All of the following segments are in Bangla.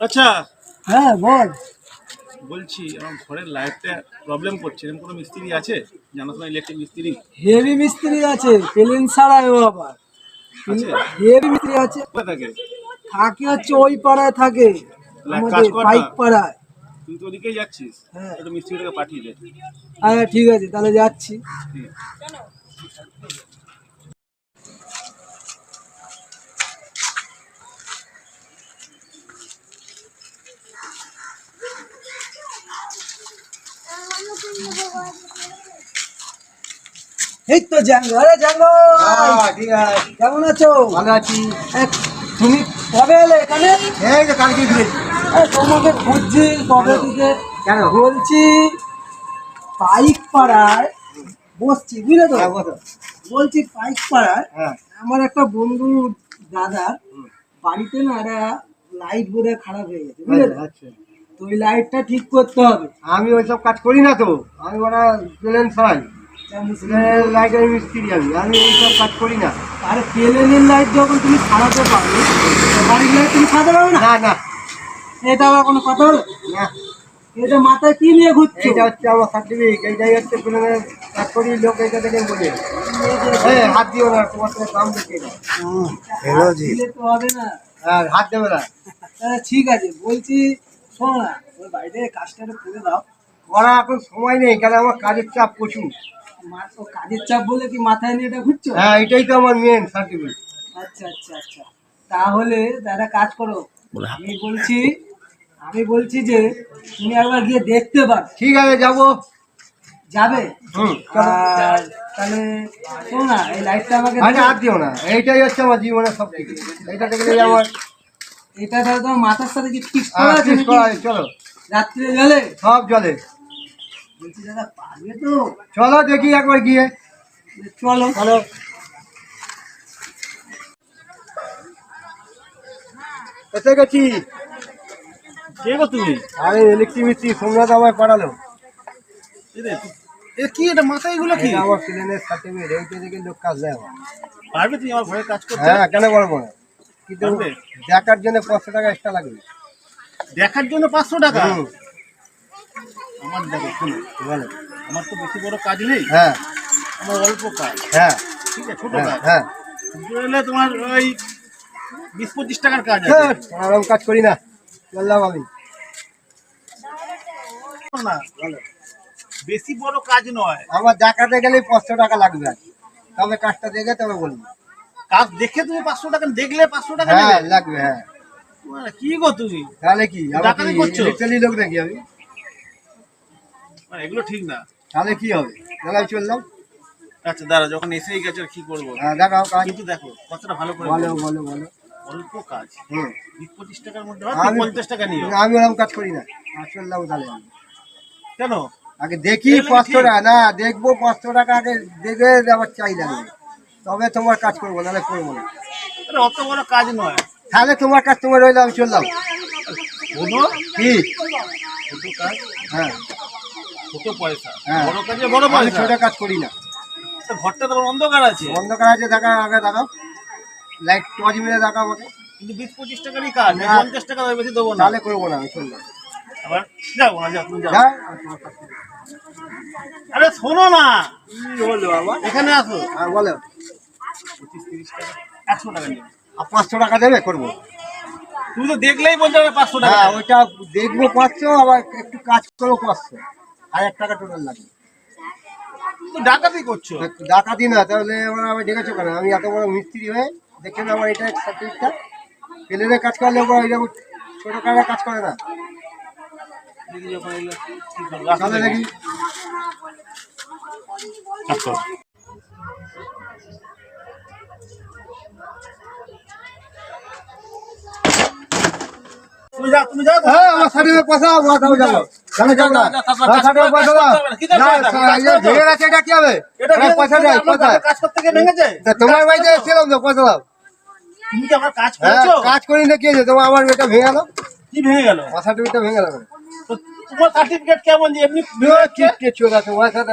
আচ্ছা। হ্যাঁ বল। বলছি আমার ঘরের লাইটটা প্রবলেম করছে এরকম কোনো মিস্ত্রি আছে? জানাশোনা ইলেকট্রিক মিস্ত্রি? হেভি মিস্ত্রি আছে প্লেন ছাড়াই ও আবার। হেভি মিস্ত্রি আছে। থাকে? থাকে হচ্ছে ওই পাড়ায় থাকে। পাড়ায়। তুই তো ওদিকেই যাচ্ছিস। হ্যাঁ। একটু মিস্ত্রিটাকে পাঠিয়ে দে। হ্যাঁ ঠিক আছে তাহলে যাচ্ছি। এই তো আরে আছে। কেমন আছো? ভালো আছি। তুমি কবে এলে এখানে? এই তো কালকে ফিরেছি তোমাকে খুঁজছি কবে থেকে কেন? বলছি পাইক পাড়ায় বসছি বুঝলে তো? হ্যাঁ, বলছি পাইক পাড়ায় হ্যাঁ। আমার একটা বন্ধু দাদা বাড়িতে না একটা লাইট বোর্ডে খারাপ হয়ে গেছে বুঝলে তো? আচ্ছা। ওই লাইটটা ঠিক করতে হবে। আমি ওইসব কাজ করি না তো। আমি ওরা প্লেন ছড়াই লাইটের মিস্ত্রি আমি। আমি ওইসব কাজ করি না। আরে প্লেনের লাইট যখন তুমি সারাতে পারবে বাড়ির লাইট তুমি সারাতে পারবে না? না না। এটা আবার কোনো কথা হলো? না। এটা মাথায় কি নিয়ে ঘুরছো? এইটা হচ্ছে আমার সার্টিফিকেট এইটাই হচ্ছে কাজ লোক এইটা থেকে বলে। হ্যাঁ হাত দিও না তোমার তো দাম দেখে না দিলে তো হবে না। হ্যাঁ হাত দেবে না। ঠিক আছে বলছি শোনো না ওই বাড়িতে কাজটা একটু করে দাও। ওরা এখন সময় নেই কারণ আমার কাজের চাপ প্রচুর। মা তো কাজের চাপ বলে কি মাথায় নিয়ে এটা ঘুরছো? হ্যাঁ এটাই তো আমার মেন সার্টিফিকেট আচ্ছা আচ্ছা আচ্ছা। তাহলে দাদা কাজ করো। আমি বলছি আমি বলছি যে তুমি একবার গিয়ে দেখতে পারো। ঠিক আছে যাব। যাবে? আর তাহলে শোনো না এই লাইটটা আমাকে আরে দিও। দিও না। এইটাই হচ্ছে আমার জীবনের সব কিছু এইটা দেখলে আমার এটা তাহলে তোমার মাথার সাথে কি ঠিক করা হ্যাঁ, আছে চলো। রাত্রে গেলে সব জলে। বলছি দাদা পারবে তো? চলো দেখি একবার গিয়ে। চলো। চলো। কোথায় গেছি কে গো তুমি? আরে ইলেকট্রিক মিস্ত্রি সোমনাথ আমায় পাঠালো। এ কি এটা মাথায় এগুলো কি? আমার প্লেনের সার্টিফিকেট এইটা দেখে লোক কাজ দেয় আমার। পারবে তুমি আমার ঘরে কাজ করতে? হ্যাঁ কেন পারব না? কিন্তু দেখার জন্য পাঁচশো টাকা এক্সট্রা লাগবে। দেখার জন্য পাঁচশো টাকা? আমার দেখো শোনো। বলো। আমার তো বেশি বড় কাজ নেই। হ্যাঁ। আমার অল্প কাজ। হ্যাঁ। ঠিক আছে ছোট হ্যাঁ কাজ হ্যাঁ হলে তোমার ওই বিশ পঁচিশ টাকার কাজ আছে। ধ্যাৎ, কাজ করি না। বললাম আমি না বেশি বড় কাজ নয়। আমার দেখাতে গেলে পাঁচশো টাকা লাগবে। তবে কাজটা দেখে তবে বলব কাজ দেখে তুমি পাঁচশো টাকা দেখলে পাঁচশো টাকা হ্যাঁ লাগবে হ্যাঁ। মানে কি গো তুমি? তাহলে কি? ডাকাতি করছ? লোক নাকি আমি? মানে এগুলো ঠিক না। তাহলে কি হবে? তাহলে আমি চললাম। আচ্ছা দাঁড়া যখন এসেই গেছে আর কি করব? হ্যাঁ, দেখাও কিন্তু দেখো কতটা ভালো করে বলো বলো। বলো বলো। অল্প কাজ। হুম। বিশ পঁচিশ টাকার মধ্যে হয় পঞ্চাশ টাকা নিও। আমি ওরকম কাজ করি না। তাহলে কেন? আগে দেখি পাঁচশো। টাকা। না দেখব পাঁচশো টাকা আগে দেখে লাগবে তবে তোমার কাজ করব নাহলে করব না। আরে অত বড় কাজ নয়। তাহলে তোমার কাজ তোমার রইল আমি চললাম। বলো কি? ছোট কাজ? হ্যাঁ। ছোট পয়সা। হ্যাঁ। বড় কাজে বড় পয়সা। ছোট কাজ করি না। তো ঘরটা তোমার অন্ধকার আছে। অন্ধকার আছে দেখা আগে দেখাও। লাইট টর্চ মেরে দেখাও আমাকে। কিন্তু বিশ পঁচিশ টাকারই কাজ পঞ্চাশ টাকা দাম বেশি দেবো না। তাহলে করব না আমি চললাম আবার যাও না যাও। তুমি যাও। যা, আর শোনো না। এখানে আসো। আর বলো। পঁচিশ তিরিশ টাকা একশো টাকা নিও আর পাঁচশো টাকা দেবে করব। তুমি তো দেখলেই বলতে হবে পাঁচশো টাকা। হ্যাঁ ওইটা দেখব পাঁচশো আবার একটু কাজ করব পাঁচশো। হাজার টাকা টোটাল লাগবে। ডাকাতি করছ? ডাকাতি না তাহলে আমি দেখেছ কেন? আমি এত বড় মিস্ত্রি হয়ে দেখছেন আমার এটা সার্টিফিকেটটা প্লেনে কাজ করলে ওরা এরকম ছোটো কাজে কাজ করে না। দেখি। দেখি। দেখি এটা? এটা তোমার বাড়িতে এসেছিলাম তো পয়সা দাও। তুমি কি আমার কাজ হ্যাঁ করেছ? কাজ করি না কি হয়েছে তোমার আমার এটা ভেঙে গেল? কি ভেঙে গেল? আমার সার্টিফিকেটটা ভেঙে গেল তো তোমার সার্টিফিকেট কেমন যে এমনি কিছু আছে ওর সাথে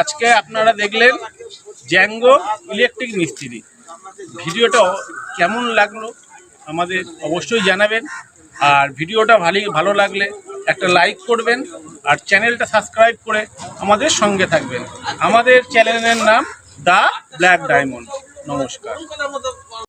আজকে আপনারা দেখলেন জ্যাঙ্গো ইলেকট্রিক মিস্ত্রি। ভিডিওটা কেমন লাগল আমাদের অবশ্যই জানাবেন। আর ভিডিওটা ভালো ভালো লাগলে একটা লাইক করবেন আর চ্যানেলটা সাবস্ক্রাইব করে আমাদের সঙ্গে থাকবেন। আমাদের চ্যানেলের নাম দ্য ব্ল্যাক ডায়মন্ড। নমস্কার।